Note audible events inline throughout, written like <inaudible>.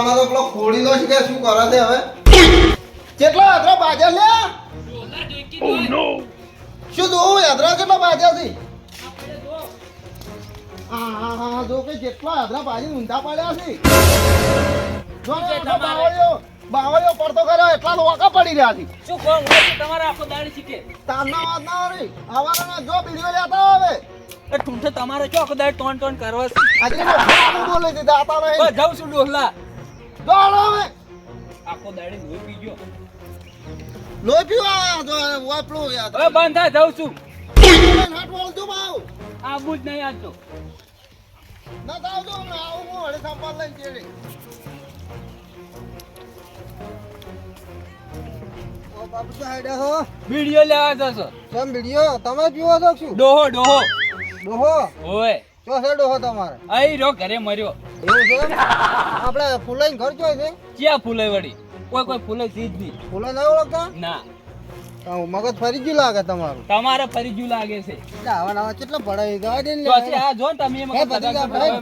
આમાં તો પેલો ખોડી લો કે શું કરે છે હવે? કેટલો યાત્રા બાજા લે શું જોવું યાત્રા કેટલો બાજા છે? હા હા હા જો કે જેટલા યાત્રા બાજી ઊંધા પડ્યા છે. જો ને આખો બાવળિયો બાવળિયો પડતો કર્યો એટલા તો પડી રહ્યા છે. શું કોણ તમારે આખો દાડી શીખે. તારના વાત ના વાળી આવાના જો બીડીઓ લેતા આવે ઠૂંઠે તમારે કયો દાડી ટોન ટોન કરવા બોલે છે દાતા નહીં જાઉં છું ડોહલા. જો હવે આખો દાડી લોહી પીજો લોહી પીવા જો વાપરું યાર. હવે બંધ થાય જાઉં છું. હાટ બાવ આવું જ નહીં આજ તો ના આવજો હમણાં આવું હું હળે સંપાદ લઈને ચેડે બાપુ તો હાડે હો? વીડિયો લેવા જશો કેમ વિડિયો? તમે પીવો છો શું? ડોહો ડોહો. ડોહો? ઓય. છે ડોહો તમારે? આઈ રો ઘરે મર્યો. એવું છે? આપણે ફૂલાઈ ઘર જોઈ છે? ક્યાં ફૂલાઈ વળી કોઈ કોઈ ફૂલાઈ સીધ નહીં. ફૂલાઈ ના ઓળખતા? ના. મગજ ફરી ગયું લાગે તમારું. તમારે ફરી ગયું લાગે છે. આવા નવા કેટલા પડાય ગવા દે ને આ જો તમે મગજ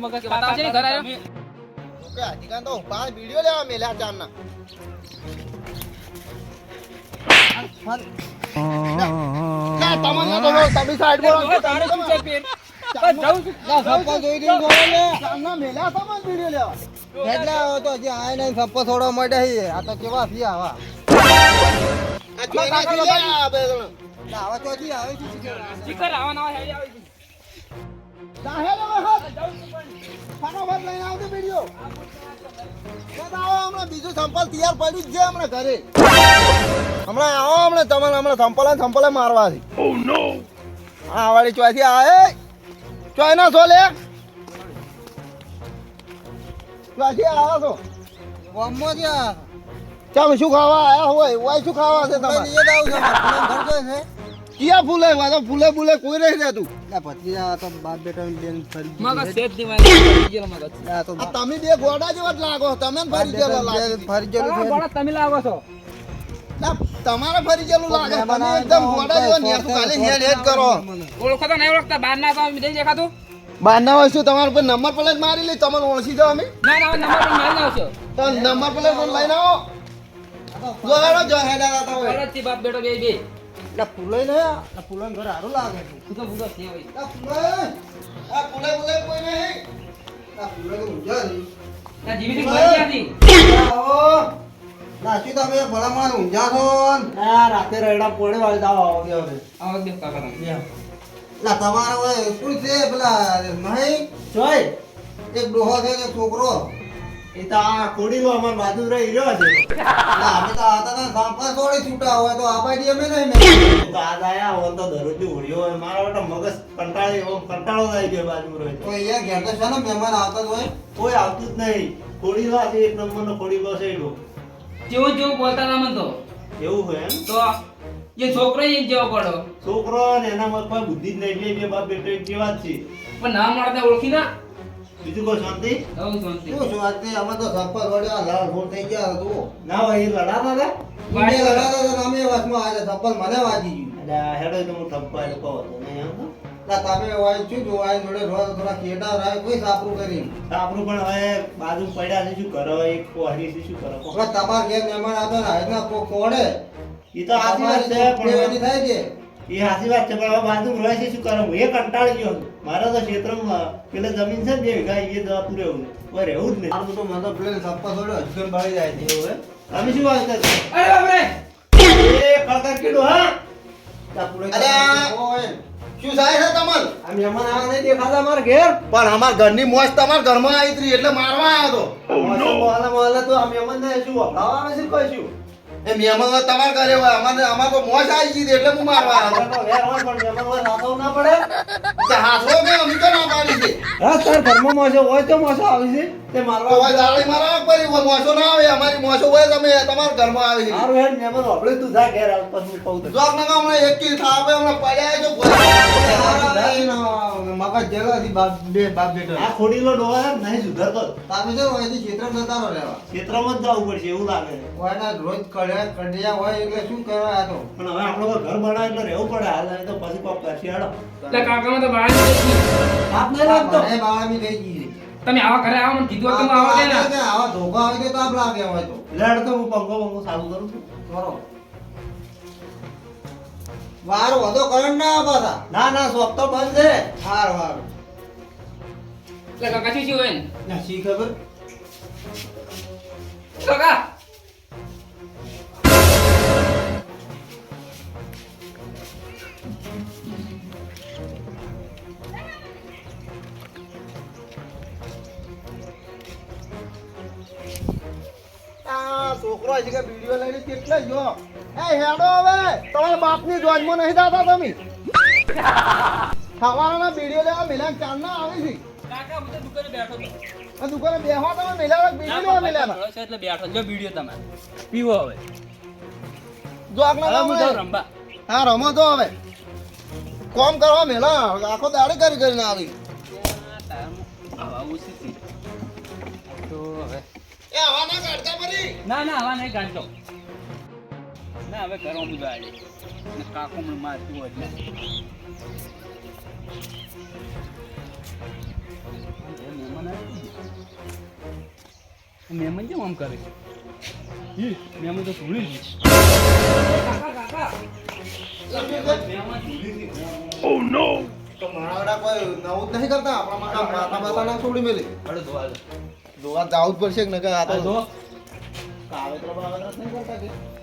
મગજ બતાવશે ઘરે હજી તો પાંચ વિડિયો લેવા મેલ્યા ચારના. ના. તમને તો તમે સાઈડ બોલો તારે શું છે પેન? સપ્પા થોડો આ તો કેવા છે આવા આ આ. ના, આવા આવા છે. ફટાફટ લઈને આવજો વિડિયો આવો હમણાં બીજું સંપલ તૈયાર પડ્યું જ છે હમણાં ઘરે. હમણાં આવો હમણાં તમારે હમણાં સંપલ સંપલ મારવા છે. હા વાળી ચોથી આવે. ચોય ના છો લે. ચોથી આવા છો? ગામમાં ત્યાં તમે શું ખાવા આયા હોય? વાય શું ખાવા છે તમારે? કિયા ફૂલે? વા તો ફૂલે ફૂલે કોઈ નહીં રહેતું. મગજ સેજ દિવાળી પડી ગયેલો મગજ. આ તમે બે ગોડા જેવા જ લાગો તમે જ ફરી ગયેલો લાગે તમારા ગોળા તમે લાગો છો. ના, તમારે ફરી ગયેલું લાગે તમે એકદમ ગોડા જેવા નેસું ખાલી હેડ હેડ કરો. ઓળખો તો નહીં ઓળખતા? બહાર ના તમે નહીં દેખાતું? બહારના હોય શું તમારા પર નંબર પ્લેટ મારી લઈ તમને ઓળખી જાઓ અમે? ના ના નંબર પ્લેટ મારી નાખશો તો નંબર પ્લેટ પણ લઈને આવો. જો હેડો જો હેડા આતા હોય પરતથી બાપ બેટો બે બે. ના પુલે ને આ. પુલે ઘર હારું લાગે છે. તું તો ભૂલો છે ભાઈ આ પુલે આ પુલે પુલે કોઈ નહીં. આ પુલે તો ઊંઝા નહીં. ના મરી ગયા હતી આવો. નાસી તમે ભલામણ ઊંઝા છો આ રાતે રૈડા પોડે વાળી દાવ આવો દે હવે. આવો દેખ કાકા તમે ના તમારે ઓય શું છે પેલા નહીં જોય એક ડોહો છે ને છોકરો. એ તો આ કોડીલો અમાર બાજુ રહી રહ્યો છે. ના અમે તો આતા તા સાંપા થોડી છૂટા હોય તો આપાડી અમે નહીં મેં. તો આજ આયા હોય તો દરરોજ ઉડ્યો હોય. મારા બેટા મગજ કંટાળી એવો કંટાળો થઈ ગયો બાજુ રહે તો અહીંયા ઘેર તો છે ને મહેમાન આવતા જ હોય. કોઈ આવતું જ નહીં. કોડીલો છે એક નંબરનો કોડીલો છે એનો જેવું જેવું બોલતા ના મન તો. એવું હોય એમ? તો એ છોકરો એ જેવો પડો છોકરો ને એનામાં કોઈ બુદ્ધિ જ નહીં એટલે બે બાપ બેટો એક જેવા જ છે. પણ ના મળતા ઓળખી ના. બીજું કોઈ શાંતિ? હું શાંતિ. શું શાંતિ? અમે તો થોડી આ લાલ ફોડ થઈ ગયા તો. ના ભાઈ એ લડાતા હતા? મને લડાતા હતા ને અમે વાસમાં આજે ચપ્પલ મને વાજી ગયું. એટલે હેડો તો હું ઠપકો એટલે કહો તો. નહીં એમ. ના તમે વાય શું જો જોડે રોજ થોડા કેટા રાય કોઈ સાપરું કરી તો આપણું પણ હવે બાજુ પડ્યા છે શું કરો? એક કોહરી છે શું કરો? હવે તમાર ઘેર મહેમાન આવે ને હાથના કોક કોડે એ તો આશી વાત છે પણ થાય છે. એ હાસી વાત છે પણ હવે બાજુ રહે છે શું કરો? હું એ કંટાળી ગયો મારા તો ક્ષેત્રમાં પેલે જમીન છે ને બે વીઘા એ જવાતું રહેવું જ નહીં. મારું તો મને તો પ્લેન સપ્પા થોડો હજકન બાળી જાય છે એવું તમે શું વાત કરો અરે બાપરે! એ કળકર કીધું હા? શું થાય છે તમન આ મહેમાન આવા નહીં દેખાતા અમારા ઘેર. પણ અમાર ઘરની મોજ તમાર ઘરમાં આવી હતી એટલે મારવા આવ્યો હતો મોહલ્લા મોહલ્લા તો આ મહેમાન ને શું વફડાવવા આવે છે કોઈ શું? એ મહેમાન તમાર ઘરે હોય અમારે અમાર તો મોજ આવી ગઈ એટલે હું મારવા આવ્યો. પણ મહેમાન હોય સાચવવું ના પડે. હાથો કે અમે તો ના પાડી છે? હા તાર ઘરમાં મોસો હોય તો મોસો આવે છે. તે મારવા હોય દાળી મારવા પડી હોય મોસો ના આવે. અમારી મોસો હોય તમે તમારા ઘરમાં આવી છે. મારું હેડ મહેમાન આપણે તું જા ઘેર આવ પછી કહું તો જોક ના હમણાં એક કિલ થાપે હમણાં પડ્યા જો મગજ જેલાથી બાપ બે બાપ બેટો આ ખોડીલો ને નહીં સુધરતો તમે જો અહીંથી ક્ષેત્રમાં જતા રહો રહેવા ક્ષેત્રમાં જ જવું પડશે એવું લાગે છે. કોઈના રોજ કડ્યા કડ્યા હોય એટલે શું કરવા આ તો? પણ હવે આપણો ઘર બનાવે એટલે રહેવું પડે હાલ તો પછી કોક કરશે હેડો એટલે કાકામાં તો બહાર નીકળી આપ નહીં. લાગતો મને બાળામી થઈ ગઈ તમે આવા ઘરે આવો મને કીધું તમે આવો કે ના આવા. ધોકા આવે તો તાપ લાગે હોય તો. લડ તો હું પંખો પંખો સારું કરું છું. કરો. વાર વધો કરંટ ના પાછા. ના ના શોપ તો બંધ છે. હાર વાર એટલે કાકા શું શું હોય? ને ના શી ખબર? કાકા છોકરો હજી કે વીડિયો લઈને કેટલા જો. એ હેડો હવે. તમારા બાપની જોજમાં નહીં દાતા તમે. સવારના વીડિયો લેવા મિલાન ચાર ના આવી છે. કાકા હું તો દુકાને બેઠો હતો આ દુકાને બેહો તમે મિલાવા બીજી લેવા મિલાના એટલે બેઠો જો વીડિયો તમારે પીવો હવે. જો આગળ હું જાઉં રંબા હા રમો તો હવે. કોમ કરવા મેલા. આખો દાડે કરી કરીને આવી. આવું હવે એ હવા ના કાઢતા ના ના આવા નહીં કાઢતો. ના હવે કરો હું ગાડી ને કાકો મને મારતું હોય મહેમાન કેમ આમ કરે ઈ, મહેમાન તો ભૂલી જ કાકા કાકા મહેમાન ભૂલી તો મારા કોઈ નવું જ નહીં કરતા? આપણા માતા માતા ના છોડી મેલી. દો. જોવા જાવું જ પડશે કે નકર આ તો કે?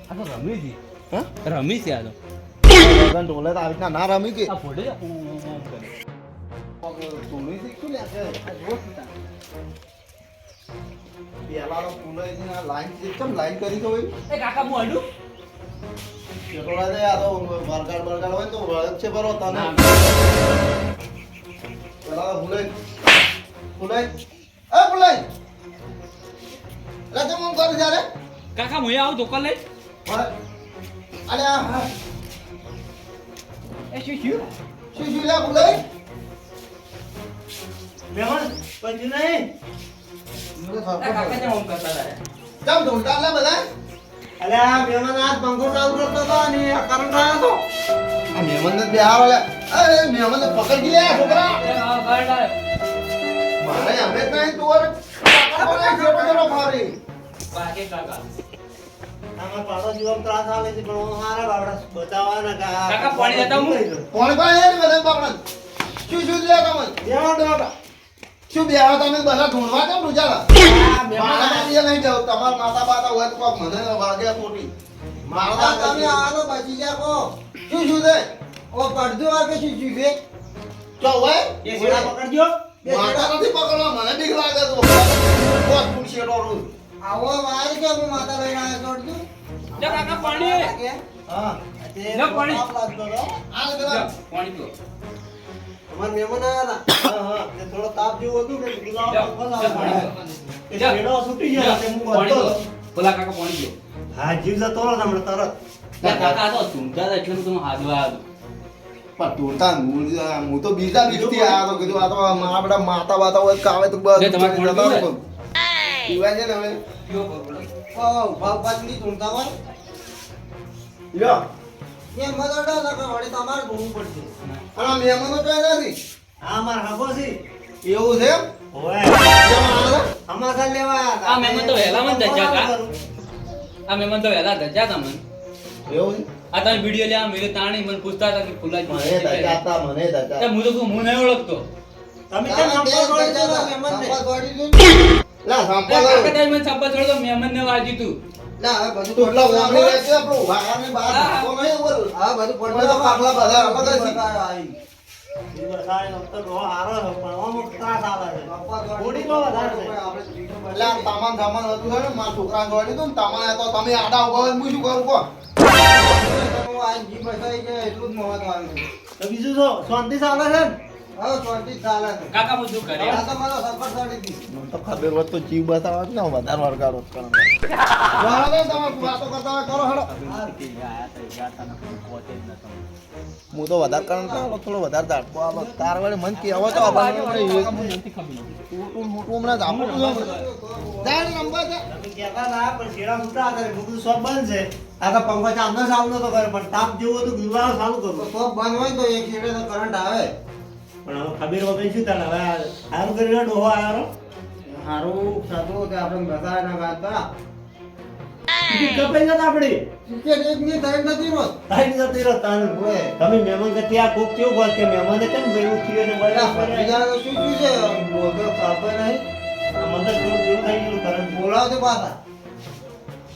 આ તો રમી હતી હા? રમી છે આ તો. ગન ઢોલે તો આવી ના રમી કે? આ ફોડે ઊં, ઊં, ઊં કરે. તુલી શીખશું આ જો પેલા લાઈન કેમ લાઈન કરી તો એ કાકા હું અડું કેટલોડા દે આ તો વરગાડ બરગાડ હોય તો વળગ છે બરો તને. પેલા ભૂલે ભૂલે એ ભૂલે એટલે તું હું કરી જ્યારે કાકા હું આવું દુકાન લઈ. અરે એ શું થયું? શું શું લે ભૂલે મહેમાન પંચ નહીં? કાકા જેમ આમ કરતા હતા? કેમ ઢોલતા લે બધા. અલે આ મહેમાન આજ પંખો ચાલુ કરતો હતો અને કરંટ આવ્યો હતો. આ મહેમાન ને બિહાર લે. અરે મહેમાન ને પકડી લે છોકરા. મારે અમે જ નહીં તું અરે કાકા બોલાય જેટલો જેટલો ફારી વાગે કાકા આમાં પાડોશી આમ ત્રાસ આવે છે પણ હું હારા બાવડા બચાવવાના કે કાકા, પાણી લેતા હું? કોણ કોણ એ બધા પકડ શું શું લે તમે બેહો ડોહા. શું બિહાર તમે? બધા ઢૂંઢવા કેમ રૂજાલા મારા મારી નહીં જાવ તમારા માતા બાતા હોય તો કોક મને વાગે ખોટી. મારા તમે આનો બચી જા કો શું શું છે? ઓ પડજો આ કે શું શું છે? ચો હોય એ પકડજો. માતા નથી પકડવા મને બીક લાગે તો. શેડો રૂ આવો વાર કે હું માતા લઈને આવ્યો છોડજો લે કાકા પાણી હા. લે પાણી. આ લે, પાણી પીવો અમાર મહેમાન આવ્યા હતા. હા હા તે થોડો તાપ જેવું હતું કે ગુલાબ પાણી પીવો. એ શેડો ગયો તે હું પાણી બધો કાકા પાણી પીવો. હા જીવ જતો રહ્યો હમણાં તરત. કાકા તો ઝૂમતા એટલે હું તમને આવ્યો. પણ ઢોલતા હું હું તો બીજા બીજથી આવ્યો કીધું આ તો મારા બધા માતા બાતા હોય કાવે તો બસ પીવે? છે ને હવે? બરોબર. ભાવ પાછલી ઢૂંઢતા હોય? લ્યો. એ મદડા લગા વળી તમારે ઢૂંઢવું પડશે. અને આ મહેમાનો કઈ નથી હા માર હાબો છે. એવું છે અમાસા લેવા આ મહેમાન તો વહેલા મન ધજા કા? આ મહેમાન તો વહેલા ધજા તા મને. એવું છે? આ તમે વીડિયો લેવા મેરે તાણી મને પૂછતા હતા કે ફુલાજી મને ધજા હતા, મને ધજા તે હું તો હું નહીં ઓળખતો. તમે કેમ સંપર્ક કરો મહેમાન મહેમાનને? લા, સંપર્ક કાકા. તારી મને સંપર્ક છોડો તો મહેમાનને વાંચ્યું તું તું એટલા વાંગી રહેજે આપણું. વાઘાની બહાર હા. તો નહીં તો પાછલા બધા અલગ જ છે. એ બસાય તો ડોહો હારો છે, પણ અમુક ત્રાસ આવે છે. થોડી બહુ વધારે છે. એટલે આ તામાન સામાન હતું છે ને, મારા છોકરાને દોડી દીધું ને, તામાન આ તો તમે આડા ઊભા હોય ને હું શું કરું? તો બીજું શાંતિ ચાલે છે કાકા બધું કરે મને તો ખબર હોત તો જીવ બતાવત ને વધારે વરગારો જ કરવાનો. તો તમે વાતો કરતા હોય કરો હું તો વધારે કારણ કે થોડો વધારે ઝાટકો આલો. તાર વળી મન કહેવો તો મોટું મોટું હમણાં છે છે. તમે કહેતા હતા, પણ બધું બંધ છે. તો પંખો ચાલનો ચાલુ નતો કર્યો, પણ તાપ જેવું હતું, ગુલાબ ચાલુ કરવું. પણ હવે ખબીર વગર શું ચાલે? હવે સારું કરીને ડોહો આવ્યો. સારું સાધુ કે આપણે બધા ના ગાતા. તમે મહેમાન કે ત્યાં કોક કેવું બોલ કે મહેમાને કેમ ભેગું થયું ને તો શું થયું છે? બોલતો કાપે નહીં. મને તો થોડું જેવું થઈ ગયું કરંટ બોલાવતો પાછા.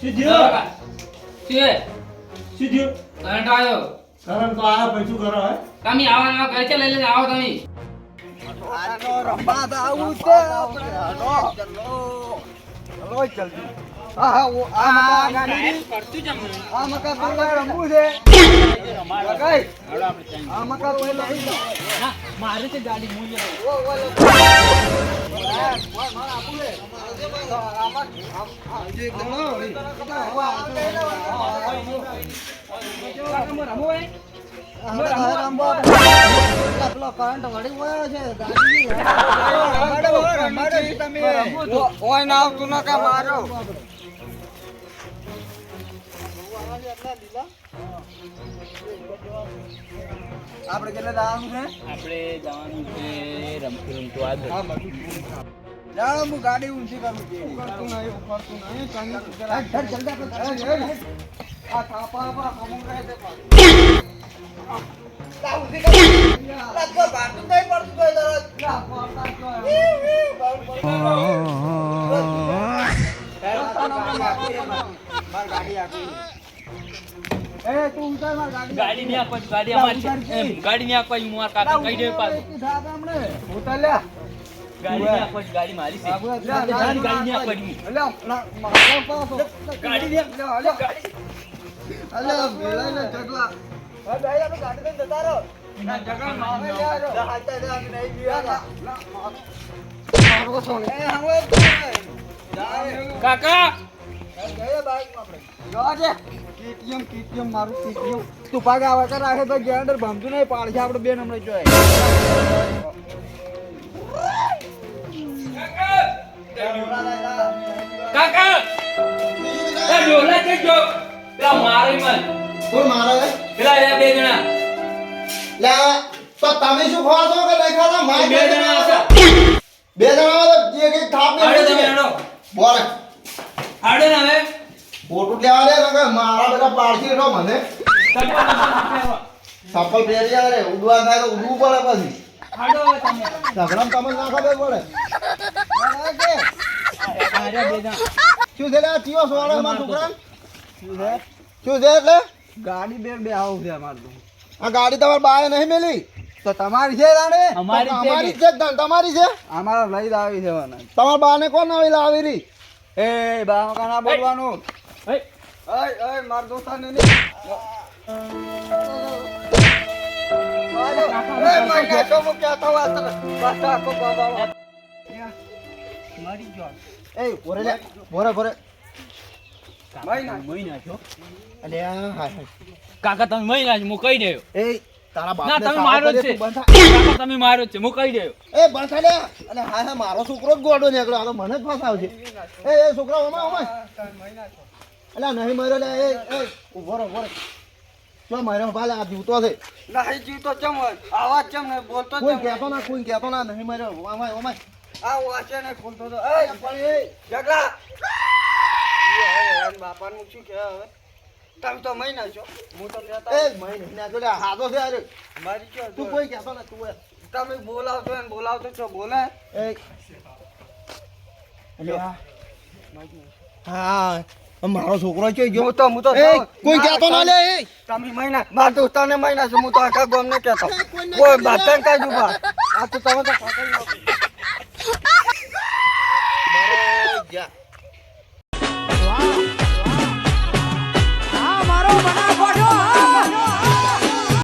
શું થયું? કાકા. શું હે? શું થયું? કરંટ આવ્યો. કરંટ તો આ પછી કરો હે? તમે આવો ને આવો ઘરે લઈ લઈને આવો તમે. આનો રંબા તો આવું છે. આપણે હાલો ચલો જલ્દી આ ગાડી આ મકા પેલા રમવું છે. આ મકા લઈ મારે છે ગાડી હું ઓ ઓ ઓય ના તું ના કા મારો. આપણે કેટલા જવાનું છે? આપણે જવાનું છે રમતું રમતું આ જાણો હું ગાડી ઊંચી કરું છું. કરતું નહીં કરતું નહીં. કંઈ જરા ધર જલ્દી આપણે. આ થાપા આપા અમુક રહે છે. માર ગાડી આપી. એ તું ઉતાર માર ગાડી. ગાડી ની આપવા ગાડી અમારી ગાડી ની આપવા હું મારા કાકા કહી દે પાછું. ઉતાર લે ગાડી ની આપવા ગાડી મારી છે. ગાડી ગાડી ની આપવા ગાડી અલે વેલાઈ ને જગલા હા ભાઈ આપણે ગાડી લઈને જતા રહો. મારે લે આજો. દે નહીં જીવાના. મારો. સોને. એ. હવે કાકા! જો તમે શું ખાશો કે નહીં મારે બે જણા હતા બે જણા તો એક એક થાપ ને આડો તમે આડો બોલે આડો ને હવે? ફોટો લેવા રે ને મારા બધા પાડશી રો મને. ચપ્પલ ફેરી આવે ઉડવા થાય તો ઉડવું પડે પછી. આડો હવે તમે. સગરામ તમે ના ખબર પડે. આર્યા બેજા શું છે આ ચિયો સોળે માં છોકરા શું છે? એટલે? ગાડી બે બે આવું છે અમારે તો. આ ગાડી તમારી બાય નહીં મેલી? તો તમારી છે રાણે? અમારી છે તમારી છે? અમારે લઈ આવી છે તમારા બાને કોણ આવી લાવી રી એ બા કાના બોલવાનું? માર દોસ્તાને એ મારી જો એ આ હા હા. કાકા તમે મહિના છો હું કહી દેયો એ તારા બાપને ના તમે મારો છે. તું બંધ થા. કાકા તમે મારો છે. હું કહી દેયો એ બંધ લે. અલે હા હા મારો છોકરો જ ગોડો નીકળ્યો. આ તો મને જ ફસાવશે એ એ છોકરા ઓમાં ઓમાં નહીં મર્યો લે એ એ ઊભો રહો ઊભો રહો. ભાલે આ જીવતો છે. નહીં જીવતો ચમ આવાજ ચમ ને બોલતો કોઈ કહેતો ના કોઈ કહેતો ના. નહીં મર્યો. ઓમાય આ વાંચે ને ખોલતો તો. એ એ પણ એ. જગલા બાપાનું શું કહેવાય હવે? તમે તો મહિના છો હું. તો કહેતા એ મહિને. લે હાથો છે અરે. મારી કયો તું કોઈ કહેતો ને તું તમે બોલાવતો ને બોલાવતો છો બોલે. એ. હા મારો છોકરો છે ગયો હું તો હું તો કોઈ કહેતો ના લે તમે મહિના માર દોસ્તાને મહિના છું હું તો આખા ગામ ને કહેતો. <laughs> કોઈ. બાતન કાઢ ઊભા આ તો તમે તો પકડી